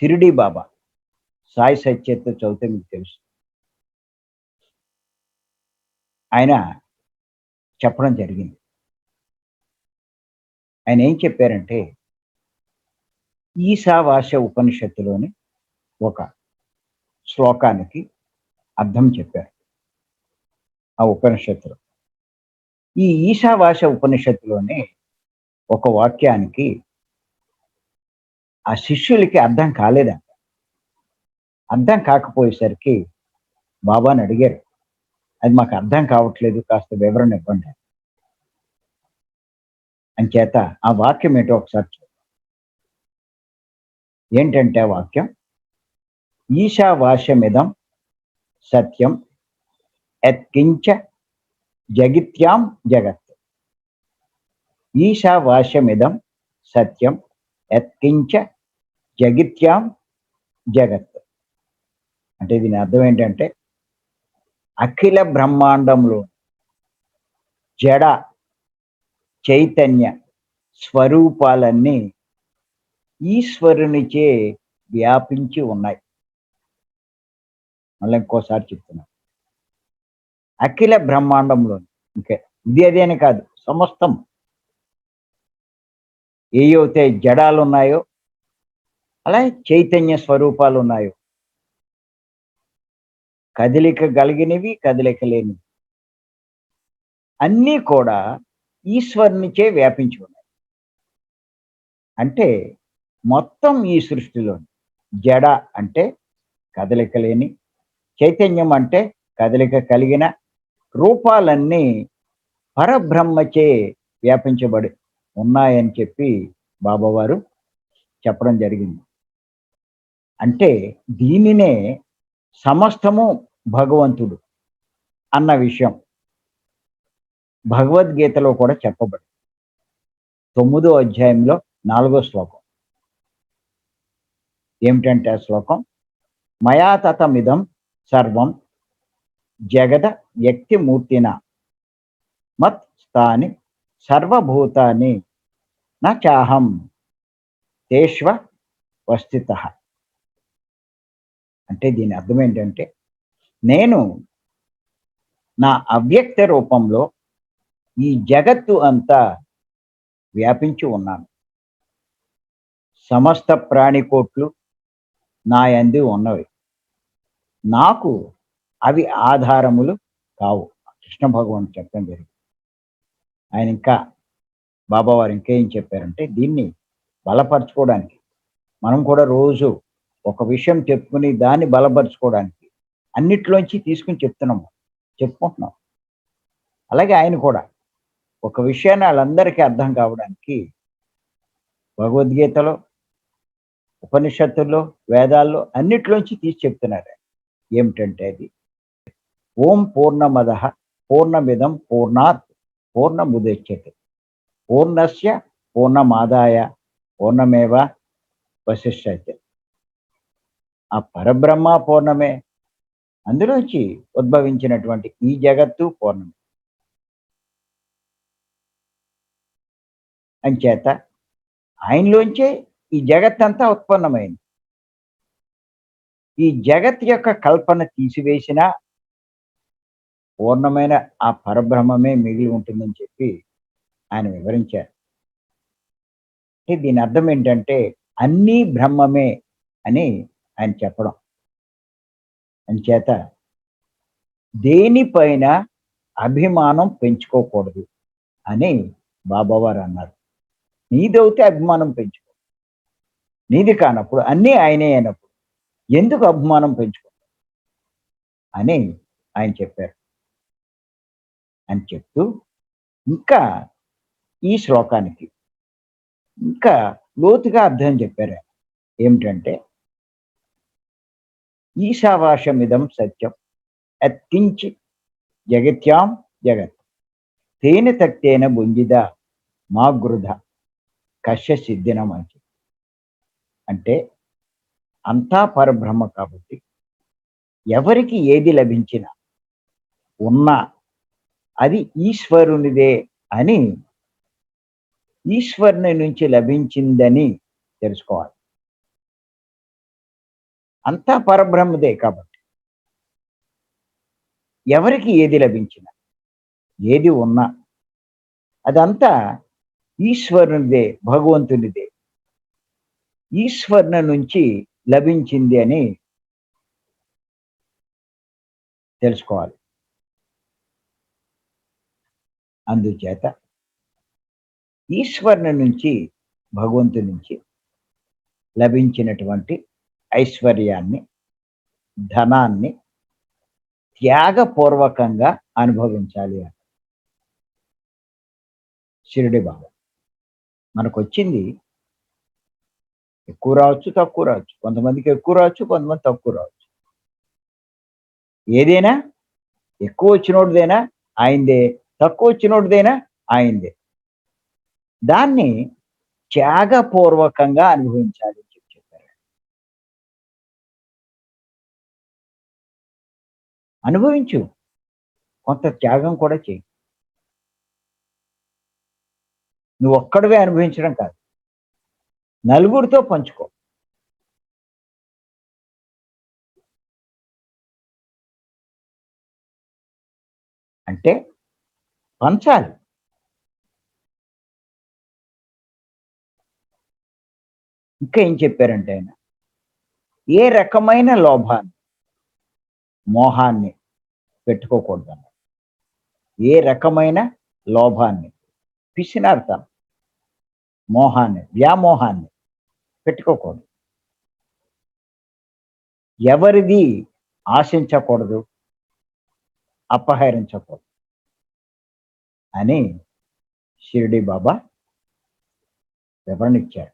తిరుడి బాబా. సాయి సత్యత చదివితే మీకు తెలుసు ఆయన చెప్పడం జరిగింది. ఆయన ఏం చెప్పారంటే ఈశావాస్య ఉపనిషత్తులోని ఒక శ్లోకానికి అర్థం చెప్పారు. ఆ ఉపనిషత్తులో. ఈ ఈశావాస్య ఉపనిషత్తులోనే ఒక వాక్యానికి ఆ శిష్యులకి అర్థం కాలేదంట. అర్థం కాకపోయేసరికి బాబాని అడిగారు అది మాకు అర్థం కావట్లేదు కాస్త వివరణ ఇవ్వండి అంచేత ఆ వాక్యం ఏంటో ఒకసారి చూద్దాం. ఏంటంటే వాక్యం? ఈశావాస్యమిదం సత్యం ఎత్కించ జగిత్యాం జగత్. ఈశావాస్యమిదం సత్యం యత్కించ జగిత్యాం జగత్. అంటే దీని అర్థం ఏంటంటే అఖిల బ్రహ్మాండంలో జడ చైతన్య స్వరూపాలన్నీ ఈశ్వరునిచే వ్యాపించి ఉన్నాయి. మళ్ళీ ఇంకోసారి చెప్తున్నాను అఖిల బ్రహ్మాండంలో ఇంకే ఇది అదేని కాదు సమస్తం. ఏవైతే జడాలు ఉన్నాయో అలాగే చైతన్య స్వరూపాలు ఉన్నాయో కదలిక కలిగినవి కదలిక లేనివి. అన్నీ కూడా ఈశ్వరునిచే వ్యాపించి ఉన్నాయి. అంటే మొత్తం ఈ సృష్టిలో జడ అంటే కదలిక లేని చైతన్యం అంటే కదలిక కలిగిన రూపాలన్నీ పరబ్రహ్మచే వ్యాపించబడి ఉన్నాయని చెప్పి బాబావారు చెప్పడం జరిగింది. అంటే దీనినే సమస్తము భగవంతుడు అన్న విషయం భగవద్గీతలో కూడా చెప్పబడి తొమ్మిదో అధ్యాయంలో నాలుగో శ్లోకం. ఏమిటంటే ఆ శ్లోకం? మయా తతమిదం సర్వం జగద వ్యక్తిమూర్తిన మత్ స్థాని సర్వభూతాన్ని నా చాహం తేష్వ వస్థిత. అంటే దీని అర్థం ఏంటంటే నేను నా అవ్యక్త రూపంలో ఈ జగత్తు అంతా వ్యాపించి ఉన్నాను. సమస్త ప్రాణికోట్లు నా అంది ఉన్నవి. నాకు అవి ఆధారములు కావు. కృష్ణ భగవాన్ చెప్పడం జరిగింది. ఆయన ఇంకా బాబావారు ఇంకేం చెప్పారంటే దీన్ని బలపరచుకోవడానికి మనం కూడా రోజు ఒక విషయం చెప్పుకుని దాన్ని బలపరచుకోవడానికి అన్నిట్లోంచి తీసుకుని చెప్తున్నాము చెప్పుకుంటున్నాం. అలాగే ఆయన కూడా ఒక విషయాన్ని వాళ్ళందరికీ అర్థం కావడానికి భగవద్గీతలో ఉపనిషత్తుల్లో వేదాల్లో అన్నిట్లోంచి తీసి చెప్తున్నారు. ఏమిటంటే అది? ఓం పూర్ణమద పూర్ణమిదం పూర్ణాత్ పూర్ణముదచ్యతే పూర్ణస్య పూర్ణమాదాయ పూర్ణమేవ వశిష్యతే ఆ పరబ్రహ్మ పూర్ణమే అందులోంచి ఉద్భవించినటువంటి ఈ జగత్తు పూర్ణమే. అంచేత ఆయనలోంచే ఈ జగత్ అంతా ఉత్పన్నమైంది. ఈ జగత్ యొక్క కల్పన తీసివేసిన పూర్ణమైన ఆ పరబ్రహ్మమే మిగిలి ఉంటుందని చెప్పి ఆయన వివరించారు. అంటే దీని అర్థం ఏంటంటే అన్నీ బ్రహ్మమే అని ఆయన చెప్పడం. అంచేత దేనిపైన అభిమానం పెంచుకోకూడదు అని బాబావారు అన్నారు. నీదవుతే అభిమానం పెంచుకో. నీది కానప్పుడు అన్నీ ఆయనే అయినప్పుడు ఎందుకు అభిమానం పెంచుకో అని ఆయన చెప్పారు. అని చెప్తూ ఇంకా ఈ శ్లోకానికి ఇంకా లోతుగా అర్థం చెప్పారు ఏమిటంటే ఈశావాసమిదం సత్యం అత్కించి జగత్యాం జగత్ తేన తక్తేన బుంజిద మా గృధ కష్య సిద్ధిన మంచి అంటే అంతా పరబ్రహ్మ కాబట్టి ఎవరికి ఏది లభించినా ఉన్నా అది ఈశ్వరునిదే అని ఈశ్వరుని నుంచి లభించిందని తెలుసుకోవాలి. అంతా పరబ్రహ్మదే కాబట్టి. ఎవరికి ఏది లభించిన ఏది ఉన్నా అదంతా ఈశ్వరునిదే భగవంతునిదే. ఈశ్వరుని నుంచి లభించింది అని తెలుసుకోవాలి. అందుచేత ఈశ్వరుని నుంచి భగవంతు నుంచి లభించినటువంటి ఐశ్వర్యాన్ని ధనాన్ని త్యాగపూర్వకంగా అనుభవించాలి అని షిరిడి బాబా మనకు వచ్చింది ఎక్కువ రావచ్చు తక్కువ రావచ్చు. కొంతమందికి ఎక్కువ రావచ్చు కొంతమంది తక్కువ రావచ్చు. ఏదైనా ఎక్కువ వచ్చినోడిదైనా ఆయనదే తక్కువ వచ్చినోటిదైనా ఆయనదే దాన్ని త్యాగపూర్వకంగా అనుభవించాలి అని చెప్పి చెప్పారు. అనుభవించు. కొంత త్యాగం కూడా చేయి. నువ్వు ఒక్కడివే అనుభవించడం కాదు. నలుగురితో పంచుకో. అంటే పంచాలి. ఇంకా ఏం చెప్పారంటే ఆయన? ఏ రకమైన లోభాన్ని? మోహాన్ని పెట్టుకోకూడదు ఏ రకమైన లోభాన్ని? పిసినార్థం మోహాన్ని వ్యామోహాన్ని పెట్టుకోకూడదు. ఎవరిది ఆశించకూడదు? అపహరించకూడదు. అని షిరిడి బాబా వివరణ ఇచ్చారు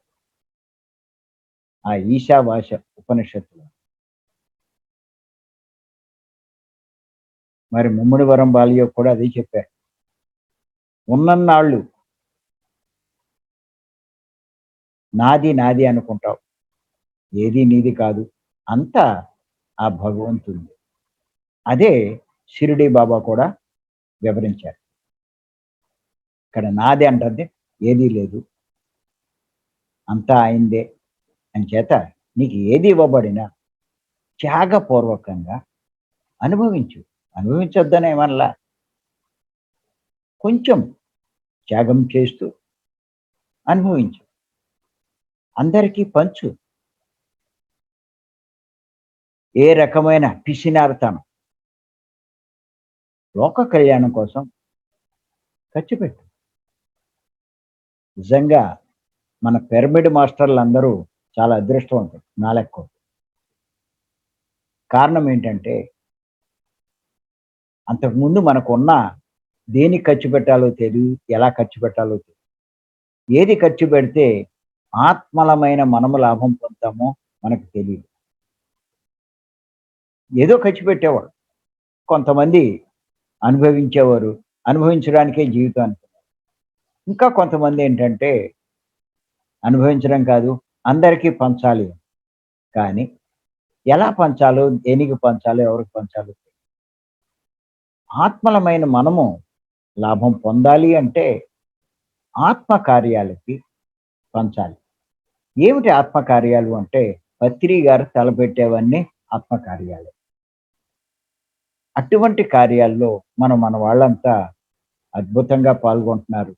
ఆ ఈశావాష ఉపనిషత్తులో. మరి ముమ్మిడివరం బాలియో కూడా అదే చెప్పారు. ఉన్నన్నాళ్ళు నాది నాది అనుకుంటావు. ఏది నీది కాదు. అంతా ఆ భగవంతుడి అదే షిరిడి బాబా కూడా వివరించారు. ఇక్కడ నాది అంటుంది ఏదీ లేదు. అంతా అయిందే అని చేత నీకు ఏది ఇవ్వబడినా త్యాగపూర్వకంగా అనుభవించు. అనుభవించొద్దనే వల్ల కొంచెం త్యాగం చేస్తూ అనుభవించు. అందరికీ పంచు. ఏ రకమైన పిసినారతనం? లోక కళ్యాణం కోసం ఖర్చు పెట్టు. నిజంగా మన పిరమిడ్ మాస్టర్లు అందరూ చాలా అదృష్టవంతులు నా లెక్క. కారణం ఏంటంటే అంతకుముందు మనకున్న దేని ఖర్చు పెట్టాలో తెలియదు ఎలా ఖర్చు పెట్టాలో తెలియదు ఏది ఖర్చు పెడితే ఆత్మలమైన మనము లాభం పొందుతామో మనకు తెలియదు ఏదో ఖర్చు పెట్టేవాడు. కొంతమంది అనుభవించేవారు అనుభవించడానికే జీవితం ఇంకా కొంతమంది ఏంటంటే అనుభవించడం కాదు అందరికీ పంచాలి. కానీ ఎలా పంచాలో దేనికి పంచాలో ఎవరికి పంచాలో ఆత్మలమైన మనము లాభం పొందాలి అంటే ఆత్మకార్యాలకి పంచాలి. ఏమిటి ఆత్మకార్యాలు అంటే పత్రి గారు తలపెట్టేవన్నీ ఆత్మకార్యాలు. అటువంటి కార్యాల్లో మనం మన వాళ్ళంతా అద్భుతంగా పాల్గొంటున్నారు.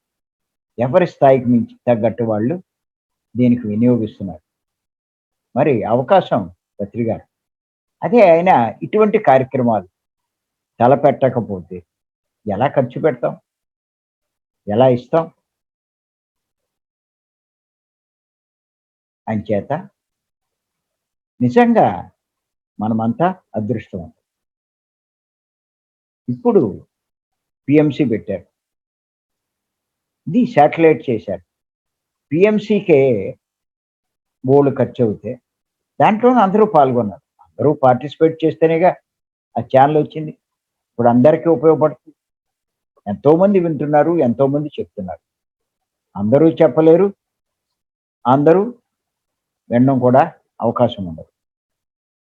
ఎవరి స్థాయికి మించి తగ్గట్టు వాళ్ళు దీనికి వినియోగిస్తున్నారు. మరి అవకాశం పత్రిగారు అదే ఆయన ఇటువంటి కార్యక్రమాలు తలపెట్టకపోతే ఎలా ఖర్చు పెడతాం? ఎలా ఇస్తాం? అంచేత నిజంగా మనమంతా అదృష్టం ఇప్పుడు పిఎంసి పెట్టారు. ది శాటిలైట్ చేశారు పిఎంసికే బోర్డు ఖర్చు అవుతే దాంట్లో అందరూ పాల్గొన్నారు. అందరూ పార్టిసిపేట్ చేస్తేనేగా ఆ ఛానల్ వచ్చింది. ఇప్పుడు అందరికీ ఉపయోగపడుతుంది. ఎంతోమంది వింటున్నారు ఎంతోమంది చెప్తున్నారు. అందరూ చెప్పలేరు అందరూ వినడం కూడా అవకాశం ఉండదు.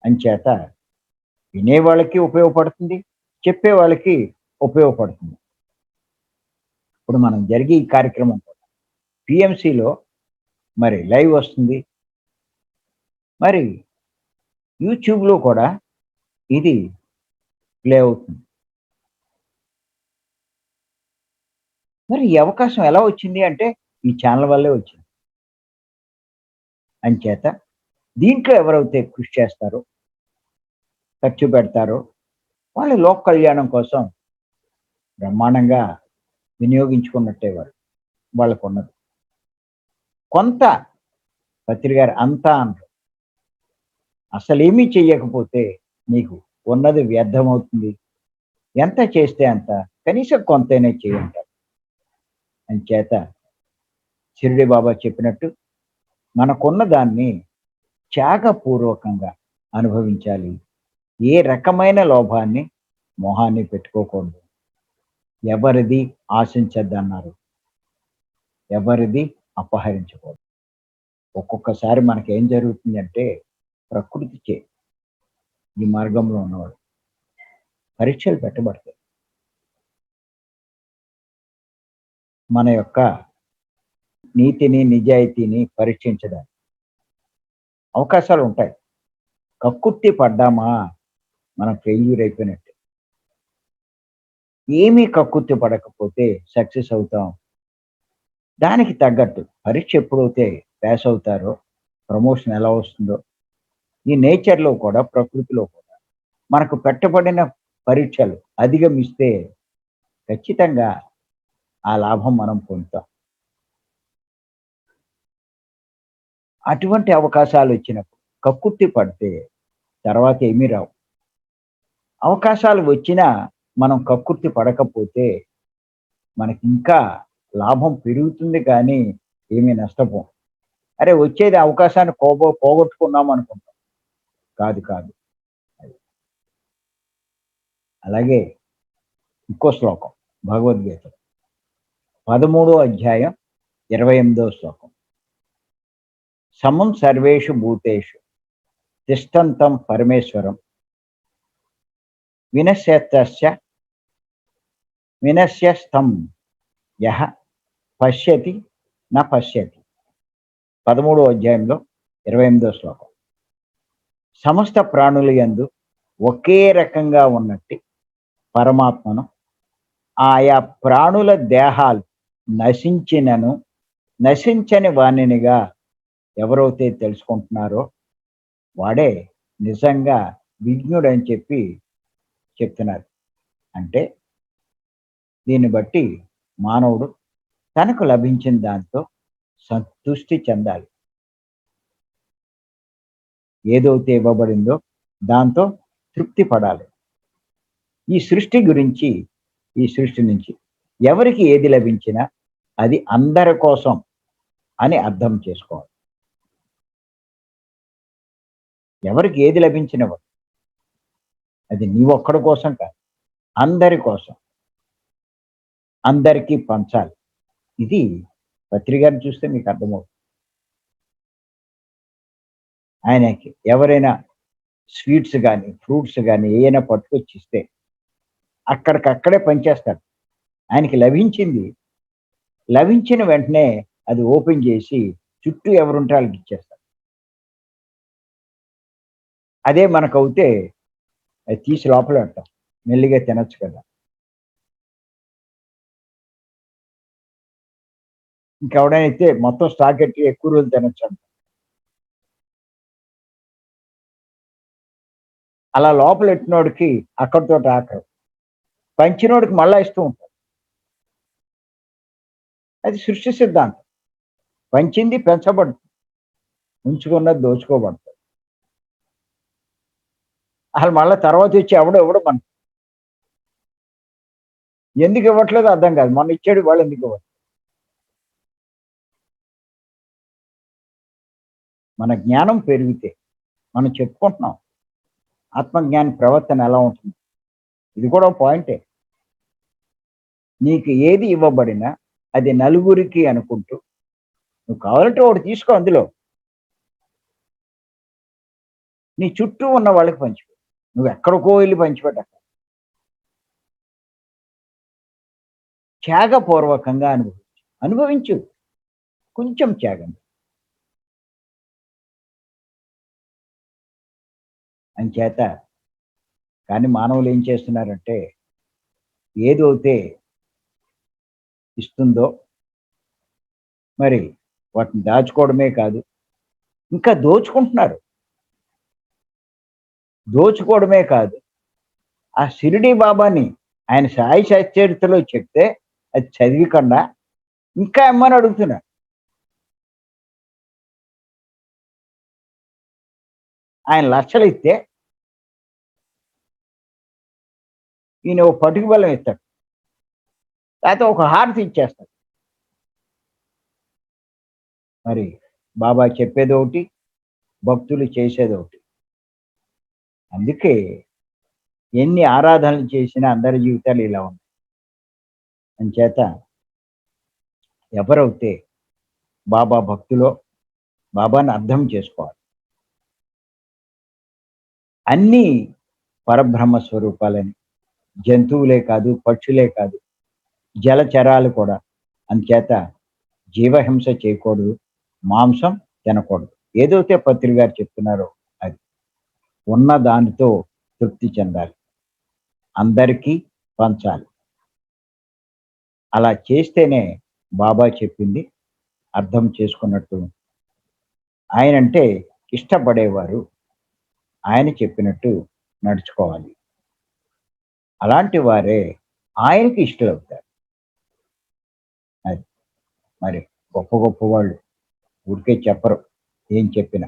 అంచేత వినే వాళ్ళకి ఉపయోగపడుతుంది చెప్పే వాళ్ళకి ఉపయోగపడుతుంది. ఇప్పుడు మనం జరిగే ఈ కార్యక్రమం కూడా పిఎంసిలో మరి లైవ్ వస్తుంది. మరి యూట్యూబ్లో కూడా ఇది ప్లే అవుతుంది. మరి ఈ అవకాశం ఎలా వచ్చింది అంటే ఈ ఛానల్ వల్లే వచ్చింది. అంచేత దీంట్లో ఎవరైతే కృషి చేస్తారో ఖర్చు పెడతారో వాళ్ళ లోక కళ్యాణం కోసం బ్రహ్మాండంగా వినియోగించుకున్నట్టే వారు వాళ్ళకు ఉన్నది కొంత పత్రి గారు అంతా అనరు. అసలేమీ చెయ్యకపోతే నీకు ఉన్నది వ్యర్థమవుతుంది. ఎంత చేస్తే అంత కనీసం కొంతైనా చేయంటారు. అంచేత షిరిడి బాబా చెప్పినట్టు మనకున్న దాన్ని త్యాగపూర్వకంగా అనుభవించాలి. ఏ రకమైన లోభాన్ని మొహాన్ని పెట్టుకోకూడదు. ఎవరిది ఆశించద్దన్నారు? ఎవరిది అపహరించకూడదు? ఒక్కొక్కసారి మనకి ఏం జరుగుతుంది అంటే ఈ మార్గంలో ఉన్నవాడు పరీక్షలు పెట్టబడతాయి. మన యొక్క నీతిని నిజాయితీని పరీక్షించడానికి అవకాశాలు ఉంటాయి. కక్కుర్తి పడ్డామా? మనం ఫెయిల్యూర్ అయిపోయినట్టు. ఏమీ కక్కుర్తి పడకపోతే సక్సెస్ అవుతాం. దానికి తగ్గట్టు పరీక్ష ఎప్పుడైతే పాస్ అవుతారో ప్రమోషన్ ఎలా వస్తుందో ఈ నేచర్లో కూడా ప్రకృతిలో కూడా మనకు పెట్టబడిన పరీక్షలు అధిగమిస్తే ఖచ్చితంగా ఆ లాభం మనం పొందుతాం. అటువంటి అవకాశాలు వచ్చినప్పుడు కక్కుర్తి పడితే తర్వాత ఏమీ రావు. అవకాశాలు వచ్చినా మనం కక్కుర్తి పడకపోతే మనకి ఇంకా లాభం పెరుగుతుంది కానీ ఏమీ నష్టపోం. అరే వచ్చేది అవకాశాన్ని పోగొ పోగొట్టుకున్నాం అనుకుంటాం. కాదు కాదు. అలాగే ఇంకో శ్లోకం భగవద్గీత. పదమూడో అధ్యాయం ఇరవై ఎనిమిదో శ్లోకం. సమం సర్వేషు భూతేషు తిష్టంతం పరమేశ్వరం. వినశ్చేత్త వినశ్యస్తం యహ పశ్యతి న పశ్యతి. పదమూడో అధ్యాయంలో ఇరవై ఎనిమిదో శ్లోకం. సమస్త ప్రాణులు యందు ఒకే రకంగా ఉన్నట్టు పరమాత్మను ఆయా ప్రాణుల దేహాలు నశించినను నశించని వాణినిగా ఎవరైతే తెలుసుకుంటున్నారో వాడే నిజంగా విజ్ఞుడు అని చెప్పి చెప్తున్నారు. అంటే దీన్ని బట్టి మానవుడు తనకు లభించిన దాంతో సంతృష్టి చెందాలి. ఏదైతే ఇవ్వబడిందో దాంతో తృప్తి పడాలి. ఈ సృష్టి గురించి ఈ సృష్టి నుంచి ఎవరికి ఏది లభించినా అది అందరి కోసం అని అర్థం చేసుకోవాలి. ఎవరికి ఏది లభించినవాడు అది నీ ఒక్కడి కోసం కాదు అందరి కోసం. అందరికీ పంచాలి. ఇది పత్రికను చూస్తే మీకు అర్థమవుతుంది. ఆయనకి ఎవరైనా స్వీట్స్ కానీ ఫ్రూట్స్ కానీ ఏమైనా పట్టుకొచ్చి ఇస్తే అక్కడికక్కడే పనిచేస్తాడు. ఆయనకి లభించింది లభించిన వెంటనే అది ఓపెన్ చేసి చుట్టూ ఎవరుంటే వాళ్ళకి ఇచ్చేస్తాడు. అదే మనకు అవుతే అది తీసి లోపల ఉంటాం మెల్లిగా తినొచ్చు కదా. ఇంకెవడైనా అయితే మొత్తం స్టాక్ ఎట్టి ఎక్కువ రోజులు తినొచ్చు అంట అలా లోపల ఎట్టినోడికి అక్కడితో ఆకరు పంచినోడికి మళ్ళా ఇస్తూ ఉంటాడు అది సృష్టి సిద్ధాంతం. పంచింది పెంచబడుతుంది. ఉంచుకున్నది దోచుకోబడుతుంది. అసలు మళ్ళీ తర్వాత ఇచ్చి ఎవడో ఎవడో మన ఎందుకు ఇవ్వట్లేదు అర్థం కాదు. మొన్న ఇచ్చాడు వాళ్ళు ఎందుకు ఇవ్వట్లేదు? మన జ్ఞానం పెరిగితే మనం చెప్పుకుంటున్నాం. ఆత్మజ్ఞాని ప్రవర్తన ఎలా ఉంటుంది? ఇది కూడా పాయింటే. నీకు ఏది ఇవ్వబడినా అది నలుగురికి అనుకుంటూ నువ్వు కావాలంటే ఒకటి తీసుకో అందులో. నీ చుట్టూ ఉన్న వాళ్ళకి పంచిపెట్టు. నువ్వు ఎక్కడికో వెళ్ళి పంచిపెట్టక. త్యాగపూర్వకంగా అనుభవించు. అనుభవించు. కొంచెం త్యాగం. అంచేత కానీ మానవులు ఏం చేస్తున్నారంటే ఏదైతే ఇస్తుందో మరి వాటిని దాచుకోవడమే కాదు ఇంకా దోచుకుంటున్నారు. దోచుకోవడమే కాదు. ఆ షిరిడి బాబాని ఆయన సాయి సచరితలో చెప్తే అది చదివికుండా ఇంకా ఎమ్మని అడుగుతున్నారు? ఆయన లక్షలు ఇస్తే ఈయన ఒక పట్టుకు బలం ఇస్తాడు. లేకపోతే ఒక హారతి ఇచ్చేస్తాడు. మరి బాబా చెప్పేది ఒకటి భక్తులు చేసేది ఒకటి అందుకే ఎన్ని ఆరాధనలు చేసినా అందరి జీవితాలు ఇలా ఉన్నాయి. అంచేత ఎవరైతే బాబా భక్తులో బాబాని అర్థం చేసుకోవాలి. అన్నీ పరబ్రహ్మ స్వరూపాలని. జంతువులే కాదు పక్షులే కాదు జలచరాలు కూడా. అందుచేత జీవహింస చేయకూడదు మాంసం తినకూడదు. ఏదైతే పత్రి గారు చెప్తున్నారో అది. ఉన్న దానితో తృప్తి చెందాలి. అందరికీ పంచాలి. అలా చేస్తేనే బాబా చెప్పింది అర్థం చేసుకున్నట్టు. ఆయన అంటే ఇష్టపడేవారు ఆయన చెప్పినట్టు నడుచుకోవాలి. అలాంటి వారే ఆయనకి ఇష్టలవుతారు. అది. మరి గొప్ప గొప్ప వాళ్ళు ఊరికే చెప్పరు ఏం చెప్పినా.